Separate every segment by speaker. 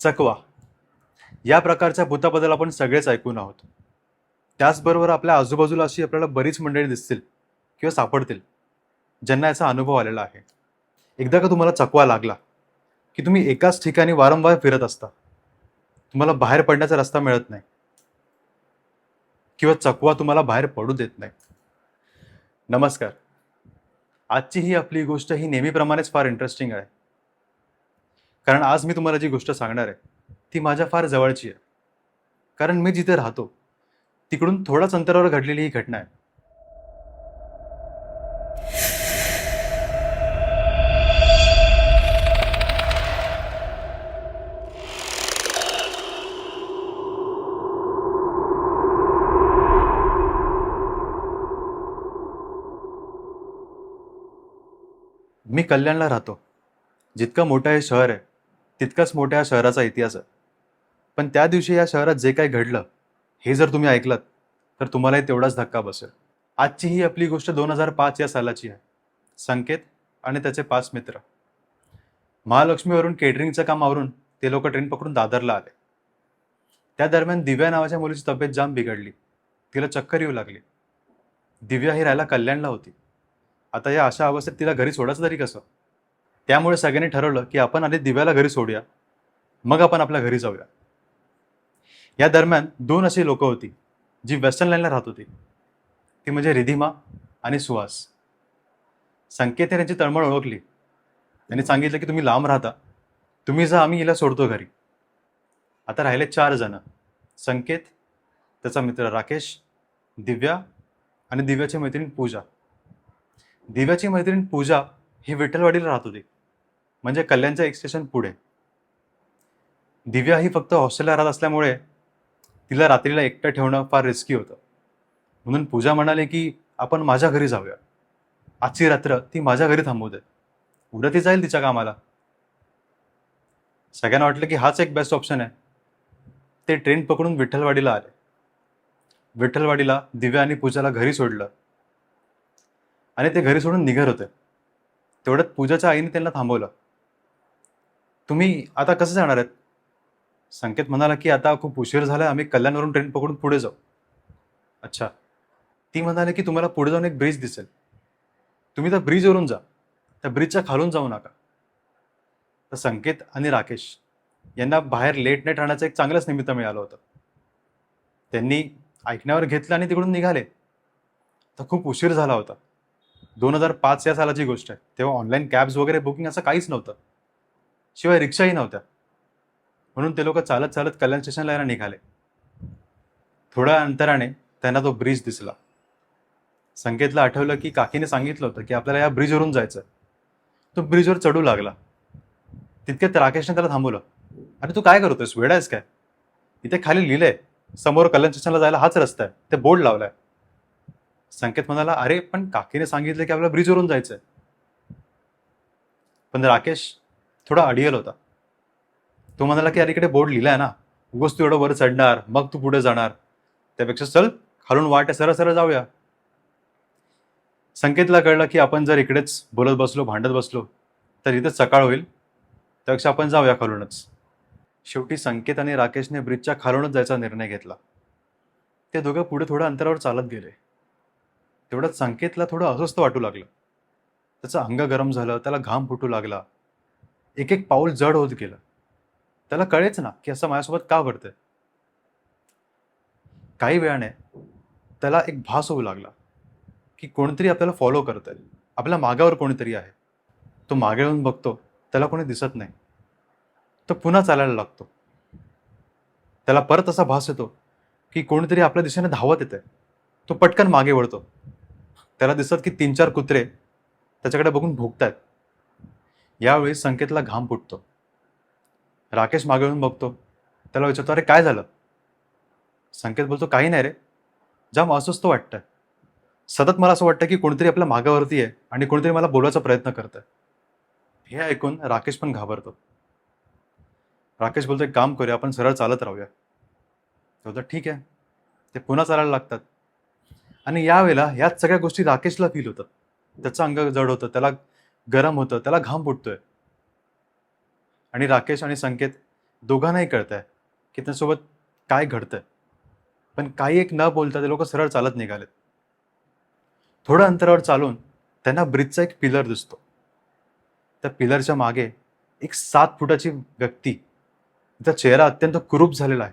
Speaker 1: चकवा. या प्रकारच्या भूताबद्दल आपण सगळेच ऐकून आहोत. त्याचबरोबर आपल्या आजूबाजूला अशी आपल्याला बरीच मंडळी दिसतील किंवा सापडतील ज्यांना याचा अनुभव आलेला आहे. एकदा का तुम्हाला चकवा लागला की तुम्ही एकाच ठिकाणी वारंवार फिरत असता तुम्हाला बाहेर पडण्याचा रस्ता मिळत नाही किंवा चकवा तुम्हाला बाहेर पडू देत नाही. नमस्कार. आजची ही आपली गोष्ट ही नेहमीप्रमाणेच फार इंटरेस्टिंग आहे. कारण आज मी तुम्हाला जी गोष्ट सांगणार आहे ती माझ्या फार जवळची आहे. कारण मी जिथे राहतो तिकडून थोड्याच अंतरावर घडलेली ही घटना आहे. मी कल्याणला राहतो. जितकं मोठं हे शहर आहे तितकाच मोठ्या या शहराचा इतिहास आहे. पण त्या दिवशी या शहरात जे काही घडलं हे जर तुम्ही ऐकलं तर तुम्हालाही तेवढाच धक्का बसेल. आजची ही आपली गोष्ट दोन हजार पाच या सालाची आहे. संकेत आणि त्याचे पाच मित्र. महालक्ष्मीवरून केटरिंगचं काम आवरून ते लोक ट्रेन पकडून दादरला आले. त्या दरम्यान दिव्या नावाच्या मुलीची तब्येत जाम बिघडली. तिला चक्कर येऊ लागली. दिव्या ही राहायला कल्याणला होती. आता या अशा अवस्थेत तिला घरी सोडायचं तरी कसं? त्यामुळे सगळ्यांनी ठरवलं की आपण आधी दिव्याला घरी सोडूया. मग आपण आपल्या घरी जाऊया. या दरम्यान दोन अशी लोकं होती जी वेस्टर्न लाईनला राहत होती. ती म्हणजे रिधिमा आणि सुहास. संकेत यांची तळमळ ओळखली. त्यांनी सांगितलं की तुम्ही लांब राहता. तुम्ही जा आम्ही हिला सोडतो घरी. आता राहिले चार जण. संकेत त्याचा मित्र राकेश दिव्या आणि दिव्याची मैत्रीण पूजा. दिव्याची मैत्रीण पूजा ही विठ्ठलवाडीला राहत होती. म्हणजे कल्याणच्या एक स्टेशन पुढे. दिव्या ही फक्त हॉस्टेलला राहत असल्यामुळे तिला रात्रीला एकटं ठेवणं फार रिस्की होतं. म्हणून पूजा म्हणाले की आपण माझ्या घरी जाऊया. आजची रात्र ती माझ्या घरी थांबू दे. उद्या ती जाईल तिच्या कामाला. सगळ्यांना वाटलं की हाच एक बेस्ट ऑप्शन आहे. ते ट्रेन पकडून विठ्ठलवाडीला आले. विठ्ठलवाडीला दिव्या आणि पूजाला घरी सोडलं. आणि ते घरी सोडून निघत होते. तेवढ्यात पूजाच्या आईने त्यांना थांबवलं. तुम्ही आता कसं जाणार आहेत? संकेत म्हणाला की आता खूप उशीर झाला आम्ही कल्याणवरून ट्रेन पकडून पुढे जाऊ. अच्छा. ती म्हणाले की तुम्हाला पुढे जाऊन एक ब्रिज दिसेल. तुम्ही त्या ब्रिजवरून जा. त्या ब्रिजच्या खालून जाऊ नका. तर संकेत आणि राकेश यांना बाहेर लेट नाईट राहण्याचं एक चांगलंच निमित्त मिळालं होतं. त्यांनी ऐकण्यावर घेतलं आणि तिकडून निघाले. तर खूप उशीर झाला होता. दोन हजार पाच या सालाची गोष्ट आहे. तेव्हा ऑनलाईन कॅब्स वगैरे बुकिंग असं काहीच नव्हतं. शिवाय रिक्षाही नव्हत्या. म्हणून ते लोक चालत चालत कल्याण स्टेशनला यायला निघाले. थोड्या अंतराने त्यांना तो ब्रिज दिसला. संकेतला आठवलं की काकीने सांगितलं होतं की आपल्याला या ब्रिजवरून जायचं तो ब्रिजवर चढू लागला. तितक्यात राकेशने त्याला थांबवलं. अरे तू काय करतोयस? वेळ आहेस काय? इथे खाली लिहिलंय समोर कल्याण स्टेशनला जायला हाच रस्ता आहे. ते बोर्ड लावलाय. संकेत म्हणाला अरे पण काकीने सांगितलं की आपल्याला ब्रिजवरून जायचंय. पण राकेश थोडा अडियल होता. तो म्हणाला की अरे इकडे बोर्ड लिहिलाय ना. उगस तू एवढं वर चढणार मग तू पुढे जाणार. त्यापेक्षा चल खालून वाट आहे सरळ सरळ जाऊया. संकेतला कळलं की आपण जर इकडेच बोलत बसलो भांडत बसलो तर इथेच सकाळ होईल. त्यापेक्षा आपण जाऊया खालूनच. शेवटी संकेत आणि राकेशने ब्रिजच्या खालूनच जायचा निर्णय घेतला. ते दोघं पुढे थोड्या अंतरावर चालत गेले. तेवढ्यात संकेतला थोडं अस्वस्थ वाटू लागलं. त्याचं अंग गरम झालं त्याला घाम फुटू लागला. एक एक पाऊल जड होत गेलं. त्याला कळेच ना की असं माझ्यासोबत का घडतंय. काही वेळाने त्याला एक भास होऊ लागला की कोणतरी आपल्याला फॉलो करत आहे आपल्या मागावर कोणीतरी आहे. तो मागे येऊन बघतो त्याला कोणी दिसत नाही. तो पुन्हा चालायला लागतो. त्याला परत असा भास येतो की कोणीतरी आपल्या दिशेने धावत येते तो पटकन मागे वळतो. त्याला दिसत की तीन चार कुत्रे त्याच्याकडे बघून भोगतायत. यावेळी संकेतला घाम फुटतो. राकेश मागे येऊन बघतो. त्याला विचारतो अरे काय झालं? संकेत बोलतो काही नाही रे. जाम अस्वस्थ वाटतं सतत मला असं वाटतं की कोणतरी आपल्या मागावरती आहे आणि कोणतरी मला बोलवायचा प्रयत्न करतं आहे हे ऐकून राकेश पण घाबरतो. राकेश बोलतो एक काम करूया आपण सरळ चालत राहूया. बोलतो ठीक आहे. ते पुन्हा चालायला लागतात. आणि यावेळेला ह्याच सगळ्या गोष्टी राकेशला फील होतात. त्याचं अंग जड होतं. त्याला गरम होतं त्याला घाम फुटतोय. आणि राकेश आणि संकेत दोघांनाही कळत आहे की त्यांच्यासोबत काय घडतंय. पण काही एक न बोलता ते लोक सरळ चालत निघालेत. थोड्या अंतरावर चालून त्यांना ब्रिजचा एक पिलर दिसतो. त्या पिलरच्या मागे एक सात फुटाची व्यक्ती तिचा चेहरा अत्यंत कुरूप झालेला आहे.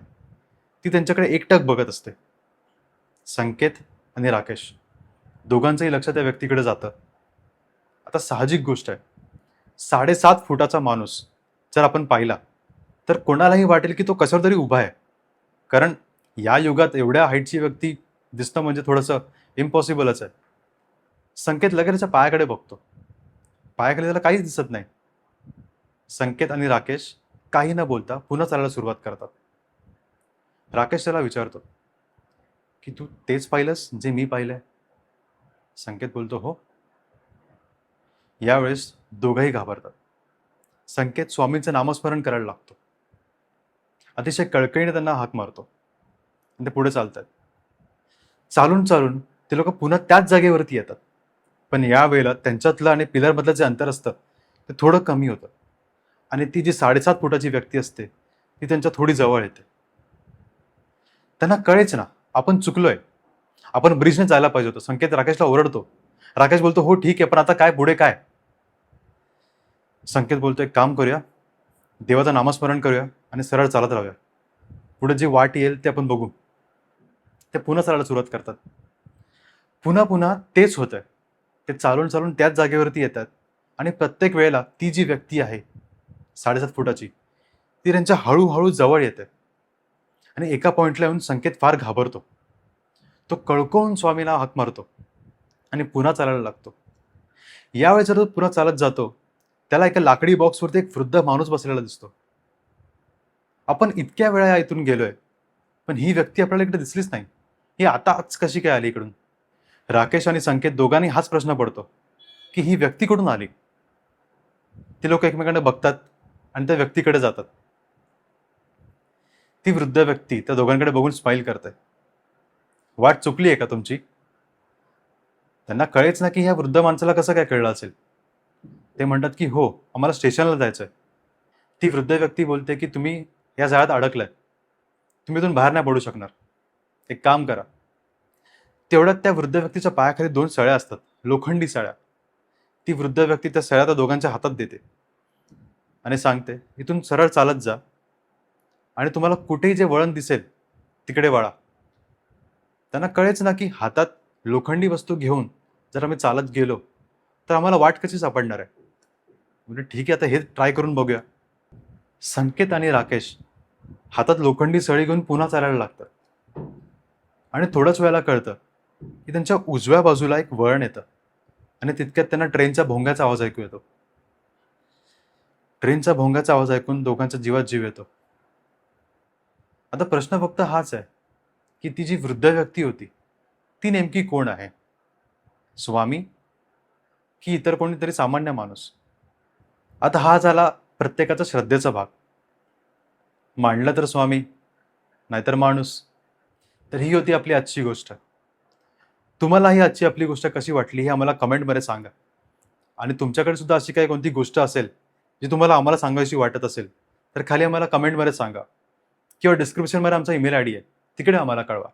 Speaker 1: ती त्यांच्याकडे एकटक बघत असते. संकेत आणि राकेश दोघांचंही लक्ष त्या व्यक्तीकडे जातं. आता साहजिक गोष्ट आहे. साडेसात फुटाचा माणूस जर आपण पाहिला तर कोणालाही वाटेल की तो कशावर तरी उभा आहे. कारण या युगात एवढ्या हाईटची व्यक्ती दिसणं म्हणजे थोडंसं इम्पॉसिबलच आहे. संकेत लगेच पायाकडे बघतो. पायाखाली त्याला काहीच दिसत नाही. संकेत आणि राकेश काही न बोलता पुन्हा चालायला सुरुवात करतात. राकेश त्याला विचारतो की तू तेच पाहिलंस जे मी पाहिलंय? संकेत बोलतो हो यावेळेस दोघंही घाबरतात. संकेत स्वामींचं नामस्मरण करायला लागतो. अतिशय कळकळीने त्यांना हाक मारतो. आणि ते पुढे चालतात. चालून चालून ते लोक पुन्हा त्याच जागेवरती येतात. पण यावेळेला त्यांच्यातलं आणि पिलरमधलं जे अंतर असतं ते थोडं कमी होतं. आणि ती जी साडेसात फुटाची व्यक्ती असते ती त्यांच्या थोडी जवळ येते. त्यांना कळेच ना आपण चुकलोय. आपण ब्रिजने जायला पाहिजे होतं. संकेत राकेशला ओरडतो. राकेश बोलतो हो ठीक आहे पण आता काय पुढे काय? संकेत बोलतो एक काम करूया देवाचं नामस्मरण करूया आणि सरळ चालत राहूया. पुढे जी वाट येईल ते आपण बघू. ते पुन्हा चालायला सुरुवात करतात. पुन्हा पुन्हा तेच होतंय. ते चालून चालून त्याच जागेवरती येतात आणि प्रत्येक वेळेला ती जी व्यक्ती आहे साडेसात फुटाची ती त्यांच्या हळूहळू जवळ येते आणि एका पॉईंटला येऊन संकेत फार घाबरतो. तो कळकवून स्वामीला हाक मारतो. आणि पुन्हा चालायला लागतो. यावेळेस जर तो पुन्हा चालत जातो त्याला एका लाकडी बॉक्सवरती एक वृद्ध माणूस बसलेला दिसतो. आपण इतक्या वेळा या इथून गेलोय पण ही व्यक्ती आपल्याला इकडे दिसलीच नाही. ही आता आज कशी काय आली इकडून? राकेश आणि संकेत दोघांनी हाच प्रश्न पडतो की ही व्यक्ती कुठून आली? ती लोक एकमेकांना बघतात आणि त्या व्यक्तीकडे जातात. ती वृद्ध व्यक्ती त्या दोघांकडे बघून स्माईल करते. वाट चुकली आहे का तुमची? त्यांना कळेच ना की ह्या वृद्ध माणसाला कसं काय कळलं असेल? ते म्हणतात की हो आम्हाला स्टेशनला जायचं आहे ती वृद्ध व्यक्ती बोलते की तुम्ही या जाळ्यात अडकलाय. तुम्ही इथून बाहेर नाही पडू शकणार. एक काम करा. तेवढ्यात त्या वृद्ध व्यक्तीच्या पायाखाली दोन सळ्या असतात लोखंडी सळ्या. ती वृद्ध व्यक्ती त्या सळ्या त्या दोघांच्या हातात देते आणि सांगते इथून सरळ चालत जा आणि तुम्हाला कुठेही जे वळण दिसेल तिकडे वळा. त्यांना कळेच ना की हातात लोखंडी वस्तू घेऊन जर आम्ही चालत गेलो तर आम्हाला वाट कशी सापडणार आहे? म्हणजे ठीक आहे आता हे ट्राय करून बघूया. संकेत आणि राकेश हातात लोखंडी सळी घेऊन पुन्हा चालायला लागतात. आणि थोड्याच वेळेला कळतं की त्यांच्या उजव्या बाजूला एक वळण येतं आणि तितक्यात त्यांना ट्रेनच्या भोंग्याचा आवाज ऐकू येतो. ट्रेनचा भोंग्याचा आवाज ऐकून दोघांचा जीवात जीव येतो. आता प्रश्न फक्त हाच आहे की ती जी वृद्ध व्यक्ती होती ती नेमकी कोण आहे? स्वामी? की इतर कोणीतरी सामान्य माणूस? आता हा झाला प्रत्येकाचा श्रद्धेचा भाग. मांडलं तर स्वामी नाहीतर माणूस. तर ही होती आपली आजची गोष्ट. तुम्हाला ही आजची आपली गोष्ट कशी वाटली हे आम्हाला कमेंटमध्ये सांगा. आणि तुमच्याकडे सुद्धा अशी काही कोणती गोष्ट असेल जी तुम्हाला आम्हाला सांगायची वाटत असेल तर खाली आम्हाला कमेंटमध्ये सांगा. किंवा डिस्क्रिप्शनमध्ये आमचा ईमेल आय डी आहे. तिकडे आम्हाला कळवा.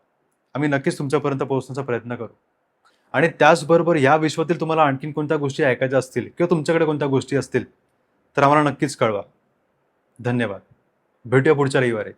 Speaker 1: आम्ही नक्कीच तुमच्यापर्यंत पोहोचण्याचा प्रयत्न करू. आणि त्याचबरोबर या विश्वातील तुम्हाला आणखीन कोणत्या गोष्टी ऐकायच्या असतील किंवा तुमच्याकडे कोणत्या गोष्टी असतील तर आम्हाला नक्कीच कळवा. धन्यवाद. भेटूया पुढच्या रविवारी.